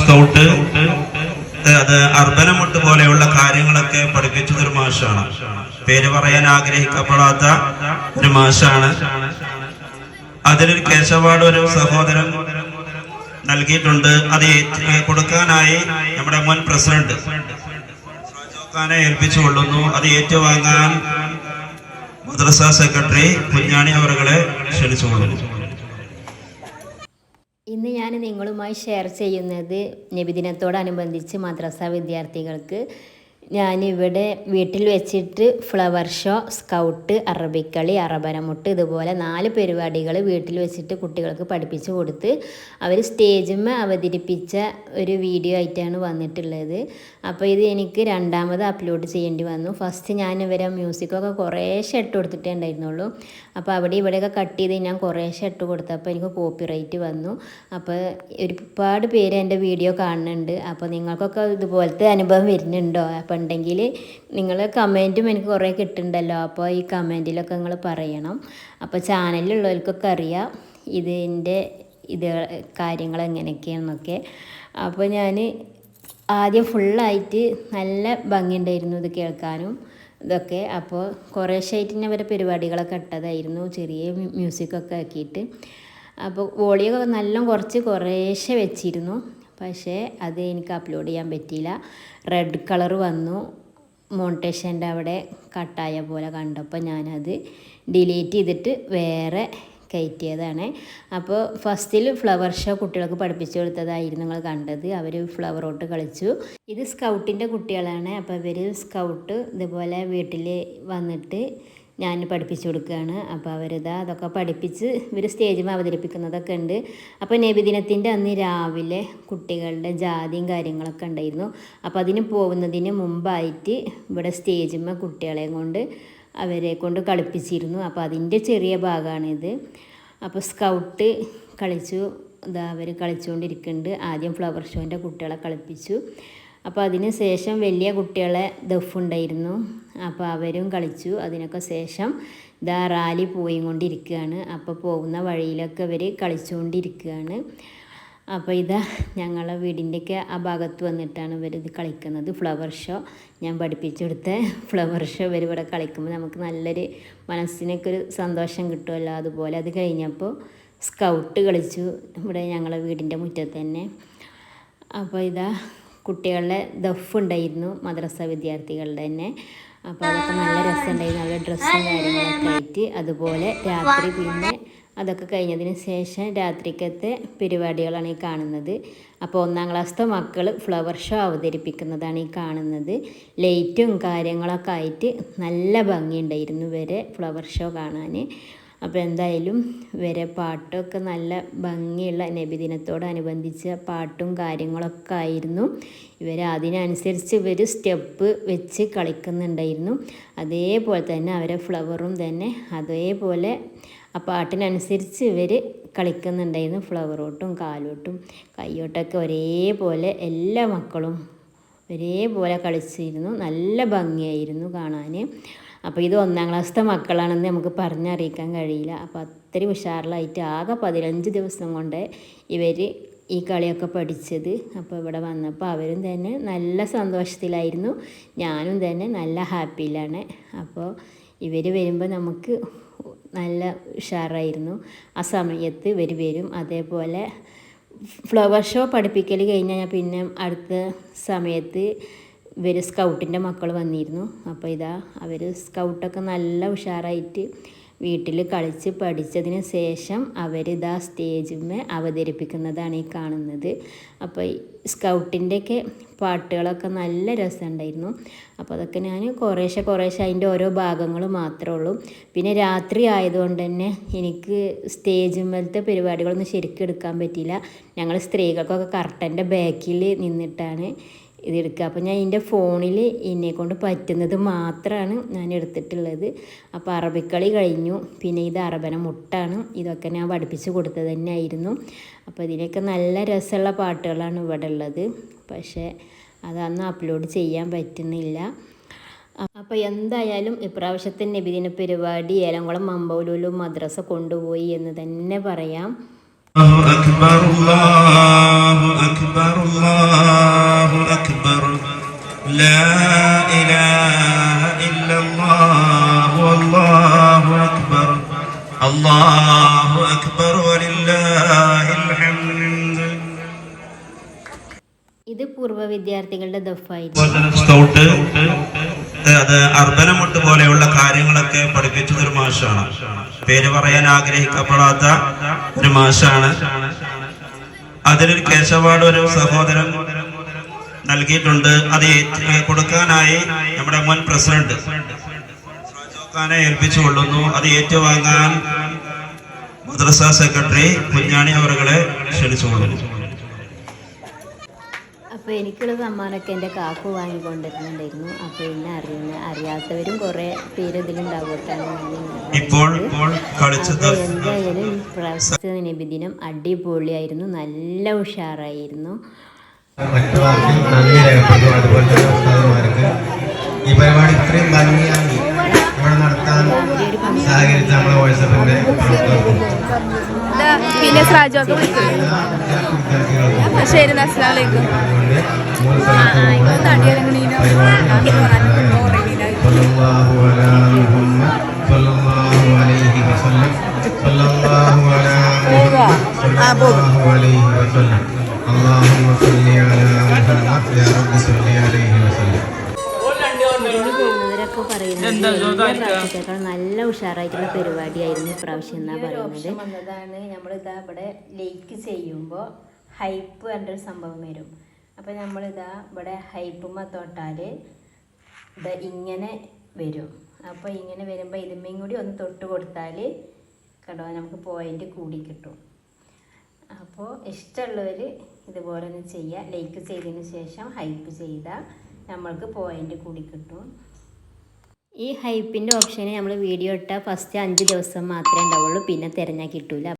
Scout അത് അർബനമുട്ട് പോലെയുള്ള കാര്യങ്ങളൊക്കെ പഠിപ്പിച്ചത് ഒരു മാഷാണ്. പേര് പറയാൻ ആഗ്രഹിക്കപ്പെടാത്ത ഒരു മാഷാണ്. അതിലൊരു കേശവാട് ഒരു സഹോദരൻ നൽകിയിട്ടുണ്ട്. അത് കൊടുക്കാനായി നമ്മുടെ മുൻ പ്രസിഡന്റ് ഖാനെ ഏൽപ്പിച്ചുകൊള്ളുന്നു അത് ഏറ്റുവാങ്ങാൻ മദ്രസ സെക്രട്ടറി കുഞ്ഞാണി അവരെ ക്ഷണിച്ചുകൊള്ളുന്നു ഇന്ന് ഞാൻ നിങ്ങളുമായി ഷെയർ ചെയ്യുന്നത് നബിദിനത്തോടനുബന്ധിച്ച് മദ്രസ വിദ്യാർത്ഥികൾക്ക് ഞാനിവിടെ വീട്ടിൽ വെച്ചിട്ട് ഫ്ലവർ ഷോ സ്കൗട്ട് അറബിക്കളി അറബനമുട്ട് ഇതുപോലെ നാല് പരിപാടികൾ വീട്ടിൽ വെച്ചിട്ട് കുട്ടികൾക്ക് പഠിപ്പിച്ച് കൊടുത്ത് അവർ സ്റ്റേജിന്മേൽ അവതരിപ്പിച്ച ഒരു വീഡിയോ ആയിട്ടാണ് വന്നിട്ടുള്ളത്. അപ്പോൾ ഇത് എനിക്ക് രണ്ടാമത് അപ്ലോഡ് ചെയ്യേണ്ടി വന്നു. ഫസ്റ്റ് ഞാൻ ഇവരെ മ്യൂസിക്കൊക്കെ കുറേശ്ശെ ഇട്ട് കൊടുത്തിട്ടേ ഉണ്ടായിരുന്നുള്ളൂ. അപ്പോൾ അവിടെ ഇവിടെയൊക്കെ കട്ട് ചെയ്ത് ഞാൻ കുറേശ്ശെ ഇട്ട് കൊടുത്തപ്പോൾ എനിക്ക് കോപ്പിറൈറ്റ് വന്നു. അപ്പോൾ ഒരുപാട് പേര് എന്റെ വീഡിയോ കാണുന്നുണ്ട്. അപ്പോൾ നിങ്ങൾക്കൊക്കെ ഇതുപോലത്തെ അനുഭവം വരുന്നുണ്ടോ? അപ്പോൾ ഉണ്ടെങ്കിൽ നിങ്ങൾ കമന്റും എനിക്ക് കുറേ കിട്ടുന്നുണ്ടല്ലോ. അപ്പോൾ ഈ കമന്റിലൊക്കെ നിങ്ങൾ പറയണം. അപ്പോൾ ചാനലിലുള്ളവർക്കൊക്കെ അറിയാം ഇതിന്റെ ഇത് കാര്യങ്ങൾ എങ്ങനെയൊക്കെയാണെന്നൊക്കെ. അപ്പോൾ ഞാൻ ആദ്യം ഫുള്ളായിട്ട് നല്ല ഭംഗിയുണ്ടായിരുന്നു ഇത് കേൾക്കാനും ഇതൊക്കെ. അപ്പോൾ കുറേശ്ശായിട്ട് തന്നെ വരെ പരിപാടികളൊക്കെ ഇട്ടതായിരുന്നു. ചെറിയ മ്യൂസിക്കൊക്കെ ആക്കിയിട്ട്. അപ്പോൾ വോളിയൊക്കെ നല്ല കുറച്ച് കുറേശ്ശെ വെച്ചിരുന്നു. പക്ഷേ അത് എനിക്ക് അപ്ലോഡ് ചെയ്യാൻ പറ്റിയില്ല. റെഡ് കളർ വന്നു. മോണ്ടേഷന്റെ അവിടെ കട്ടായ പോലെ കണ്ടപ്പോൾ ഞാനത് ഡിലീറ്റ് ചെയ്തിട്ട് വേറെ കയറ്റിയതാണ്. അപ്പോൾ ഫസ്റ്റിൽ ഫ്ലവർ ഷോ കുട്ടികൾക്ക് പഠിപ്പിച്ചു കൊടുത്തതായിരുന്നു നിങ്ങൾ കണ്ടത്. അവർ ഫ്ലവർ ഔട്ട് കളിച്ചു. ഇത് സ്കൗട്ടിന്റെ കുട്ടികളാണ്. അപ്പോൾ ഇവർ സ്കൗട്ട് ഇതുപോലെ വീട്ടിൽ വന്നിട്ട് ഞാൻ പഠിപ്പിച്ചു കൊടുക്കുകയാണ്. അപ്പോൾ അവരിതാ അതൊക്കെ പഠിപ്പിച്ച് ഇവർ സ്റ്റേജിൽ അവതരിപ്പിക്കുന്നതൊക്കെ ഉണ്ട്. അപ്പോൾ നബിദിനത്തിന്റെ അന്ന് രാവിലെ കുട്ടികളുടെ ജാതിയും കാര്യങ്ങളൊക്കെ ഉണ്ടായിരുന്നു. അപ്പോൾ അതിന് പോകുന്നതിന് മുമ്പായിട്ട് ഇവിടെ സ്റ്റേജിൽ കുട്ടികളെയും കൊണ്ട് അവരെ കൊണ്ട് കളിപ്പിച്ചിരുന്നു. അപ്പോൾ അതിന്റെ ചെറിയ ഭാഗമാണിത് അപ്പോൾ സ്കൗട്ട് കളിച്ചു ഇതാ അവർ കളിച്ചുകൊണ്ടിരിക്കുന്നുണ്ട്. ആദ്യം ഫ്ലവർ ഷോന്റെ കുട്ടികളെ കളിപ്പിച്ചു. അപ്പോൾ അതിന് ശേഷം വലിയ കുട്ടികളെ ദഫ് ഉണ്ടായിരുന്നു. അപ്പോൾ അവരും കളിച്ചു. അതിനൊക്കെ ശേഷം ഇതാ റാലി പോയി കൊണ്ടിരിക്കുകയാണ് അപ്പോൾ പോകുന്ന വഴിയിലൊക്കെ ഇവർ കളിച്ചുകൊണ്ടിരിക്കുകയാണ്. അപ്പോൾ ഇതാ ഞങ്ങളെ വീടിന്റെയൊക്കെ ആ ഭാഗത്ത് വന്നിട്ടാണ് ഇവർ ഇത് കളിക്കുന്നത്. Flower show. ഞാൻ പഠിപ്പിച്ചെടുത്ത ഫ്ലവർ ഷോ ഇവർ ഇവിടെ കളിക്കുമ്പോൾ നമുക്ക് നല്ലൊരു മനസ്സിനൊക്കെ ഒരു സന്തോഷം കിട്ടുമല്ലോ. അതുപോലെ അത് കഴിഞ്ഞപ്പോൾ സ്കൗട്ട് കളിച്ചു ഇവിടെ ഞങ്ങളെ വീടിന്റെ മുറ്റത്ത് തന്നെ. അപ്പോൾ ഇതാ കുട്ടികളുടെ ദഫ് ഉണ്ടായിരുന്നു മദ്രസ വിദ്യാർത്ഥികളുടെ തന്നെ. അപ്പോൾ അതൊക്കെ നല്ല രസമുണ്ടായിരുന്നു. അവരുടെ ഡ്രസ്സും കാര്യങ്ങളൊക്കെ ആയിട്ട്. അതുപോലെ രാത്രി പിന്നെ അതൊക്കെ കഴിഞ്ഞതിന് ശേഷം രാത്രിക്കത്തെ പരിപാടികളാണ് ഈ കാണുന്നത്. അപ്പോൾ ഒന്നാം ക്ലാസ്സിലെ മക്കൾ ഫ്ലവർ ഷോ അവതരിപ്പിക്കുന്നതാണ് ഈ കാണുന്നത്. ലൈറ്റും കാര്യങ്ങളൊക്കെ ആയിട്ട് നല്ല ഭംഗിയുണ്ടായിരുന്നു വരെ ഫ്ലവർ ഷോ കാണാൻ അപ്പോൾ എന്തായാലും വരെ പാട്ടൊക്കെ നല്ല ഭംഗിയുള്ള നബിദിനത്തോടനുബന്ധിച്ച പാട്ടും കാര്യങ്ങളൊക്കെ ആയിരുന്നു. ഇവർ അതിനനുസരിച്ച് ഇവർ സ്റ്റെപ്പ് വെച്ച് കളിക്കുന്നുണ്ടായിരുന്നു. അതേപോലെ തന്നെ അവരെ ഫ്ലവറും തന്നെ അതേപോലെ ആ പാട്ടിനനുസരിച്ച് ഇവർ കളിക്കുന്നുണ്ടായിരുന്നു. ഫ്ലവറോട്ടും കാലോട്ടും കൈയോട്ടൊക്കെ ഒരേപോലെ എല്ലാ മക്കളും ഒരേപോലെ കളിച്ചിരുന്നു. നല്ല ഭംഗിയായിരുന്നു കാണാൻ അപ്പോൾ ഇത് ഒന്നാം ക്ലാസ്സിലെ മക്കളാണെന്ന് നമുക്ക് പറഞ്ഞറിയിക്കാൻ കഴിയില്ല. അപ്പോൾ അത്രയും ഉഷാറിലായിട്ട് ആകെ പതിനഞ്ച് ദിവസം കൊണ്ട് ഇവർ ഈ കളിയൊക്കെ പഠിച്ചത്. അപ്പോൾ ഇവിടെ വന്നപ്പോൾ അവരും തന്നെ നല്ല സന്തോഷത്തിലായിരുന്നു. ഞാനും തന്നെ നല്ല ഹാപ്പിയിലാണ്. അപ്പോൾ ഇവർ വരുമ്പോൾ നമുക്ക് നല്ല ഉഷാറായിരുന്നു. ആ സമയത്ത് ഇവർ വരും. അതേപോലെ ഫ്ലവർ ഷോ പഠിപ്പിക്കൽ കഴിഞ്ഞാൽ പിന്നെ അടുത്ത സമയത്ത് ഇവർ സ്കൗട്ടിന്റെ മക്കൾ വന്നിരുന്നു. അപ്പോൾ ഇതാ അവർ സ്കൗട്ടൊക്കെ നല്ല ഉഷാറായിട്ട് വീട്ടിൽ കളിച്ച് പഠിച്ചതിന് ശേഷം അവരിതാ സ്റ്റേജിന്മേ അവതരിപ്പിക്കുന്നതാണ് ഈ കാണുന്നത്. അപ്പോൾ സ്കൗട്ടിന്റെയൊക്കെ പാട്ടുകളൊക്കെ നല്ല രസമുണ്ടായിരുന്നു. അപ്പോൾ അതൊക്കെ ഞാൻ കുറേശ്ശെ കുറേശ്ശെ അതിന്റെ ഓരോ ഭാഗങ്ങൾ മാത്രമേ ഉള്ളൂ. പിന്നെ രാത്രി ആയതുകൊണ്ട് തന്നെ എനിക്ക് സ്റ്റേജിന്മേലത്തെ പരിപാടികളൊന്നും ശരിക്കും എടുക്കാൻ പറ്റിയില്ല. ഞങ്ങൾ സ്ത്രീകൾക്കൊക്കെ കർട്ടന്റെ ബാക്കിൽ നിന്നിട്ടാണ് ഇത് എടുക്കുക അപ്പോൾ ഞാൻ എന്റെ ഫോണിൽ എന്നെ കൊണ്ട് പറ്റുന്നത് മാത്രമാണ് ഞാൻ എടുത്തിട്ടുള്ളത്. അപ്പോൾ അറബിക്കളി കഴിഞ്ഞു. പിന്നെ ഇത് അറബന മുട്ടാണ്. ഇതൊക്കെ ഞാൻ പഠിപ്പിച്ച് കൊടുത്തത് തന്നെയായിരുന്നു. അപ്പോൾ ഇതിനൊക്കെ നല്ല രസമുള്ള പാട്ടുകളാണ് ഇവിടെ ഉള്ളത്. പക്ഷേ അതൊന്നും അപ്ലോഡ് ചെയ്യാൻ പറ്റുന്നില്ല. അപ്പോൾ എന്തായാലും ഇപ്രാവശ്യത്തെ നബിദിന പരിപാടി ഏലംകുളം മമ്പൗലൂലു മദ്രസ കൊണ്ടുപോയി എന്ന് തന്നെ പറയാം. അക്ബർ അല്ലാഹു لا إله إلا الله والله أكبر الله أكبر ولله الحمد ഇത് പൂർവ്വ വിദ്യാർത്ഥികളുടെ ദഫായിരുന്നു സ്കൗട്ട് അത് അർബനമുട്ട് പോലെയുള്ള കാര്യങ്ങളൊക്കെ പഠിപ്പിച്ചത് ഒരു മാഷാണ് പേര് പറയാൻ ആഗ്രഹിക്കപ്പെടാത്ത ഒരു മാഷാണ് അതിലൊരു കേശവാട് ഒരു സഹോദരൻ നൽകിയിട്ടുണ്ട്. അത് കൊടുക്കാനായി നമ്മുടെ മുൻ പ്രസിഡന്റ് ഖാനെ ഏൽപ്പിച്ചുകൊള്ളുന്നു അത് ഏറ്റുവാങ്ങാൻ മദ്രസ സെക്രട്ടറി കുഞ്ഞാണി അവറുകളെ ക്ഷണിച്ചുകൊള്ളുന്നു അപ്പോൾ എനിക്കുള്ള സമ്മാനമൊക്കെ എന്റെ കാക്കു വാങ്ങിക്കൊണ്ടിരുന്നുണ്ടായിരുന്നു. അപ്പോൾ എന്നെ അറിയുന്ന അറിയാത്തവരും കുറേ പേര് ഇതിലുണ്ടാവട്ടാണ് ഇപ്പോൾ എന്തായാലും പ്രാവശ്യത്തെ നിബിദിനം അടിപൊളിയായിരുന്നു. നല്ല ഉഷാറായിരുന്നു. മറ്റുള്ളവർക്കും നന്ദി രേഖപ്പെടുത്തും അതുപോലെ തന്നെ ഉസ്താദന്മാർക്ക് ഈ പരിപാടി ഇത്രയും ഭംഗിയായി ഇവിടെ നടത്താൻ സഹകരിച്ച നമ്മുടെ വോയിസപ്പിന്റെ പ്രവർത്തകർക്കും പിന്നെ സ്രാജൊക്കെ ശരി അസ്സലാമലൈക്കും അതുകൊണ്ട് മൂന്ന് സ്ഥലത്തും സല്ലല്ലാഹു അലാ മുഹമ്മദ് സല്ലല്ലാഹു അലൈഹി വസല്ലം സല്ലല്ലാഹു അലാ മുഹമ്മദ് സല്ലല്ലാഹു അലൈഹി വസല്ലം اللهم صل على محمد يا رب صل عليه وسلم ഇതിന് പോകുന്നവരൊക്കെ പറയുന്നത് എല്ലാ പ്രാവശ്യത്തേക്കാൾ നല്ല ഉഷാറായിട്ടുള്ള പരിപാടിയായിരുന്നു ഇപ്രാവശ്യം എന്നാ പറയുന്നത് വന്നതാണ് നമ്മളിതാ ഇവിടെ ലേക്ക് ചെയ്യുമ്പോൾ ഹൈപ്പ് എന്നൊരു സംഭവം വരും അപ്പോൾ നമ്മളിതാ ഇവിടെ ഹൈപ്പുമ്മ തൊട്ടാൽ ഇതാ ഇങ്ങനെ വരും അപ്പോൾ ഇങ്ങനെ വരുമ്പോൾ ഇതുമ്മയും കൂടി ഒന്ന് തൊട്ട് കൊടുത്താൽ കണ്ടോ നമുക്ക് പോയിന്റ് കൂടി കിട്ടും അപ്പോൾ ഇഷ്ടമുള്ളവർ ഇതുപോലെ ഒന്ന് ചെയ്യുക. ലൈക്ക് ചെയ്തതിന് ശേഷം ഹൈപ്പ് ചെയ്താൽ നമ്മൾക്ക് പോയിന്റ് കൂടി കിട്ടും. ഈ ഹൈപ്പിന്റെ ഓപ്ഷന് നമ്മൾ വീഡിയോ ഇട്ടാൽ ഫസ്റ്റ് അഞ്ച് ദിവസം മാത്രമേ ഉണ്ടാവുള്ളൂ. പിന്നെ തിരഞ്ഞാൽ കിട്ടൂല.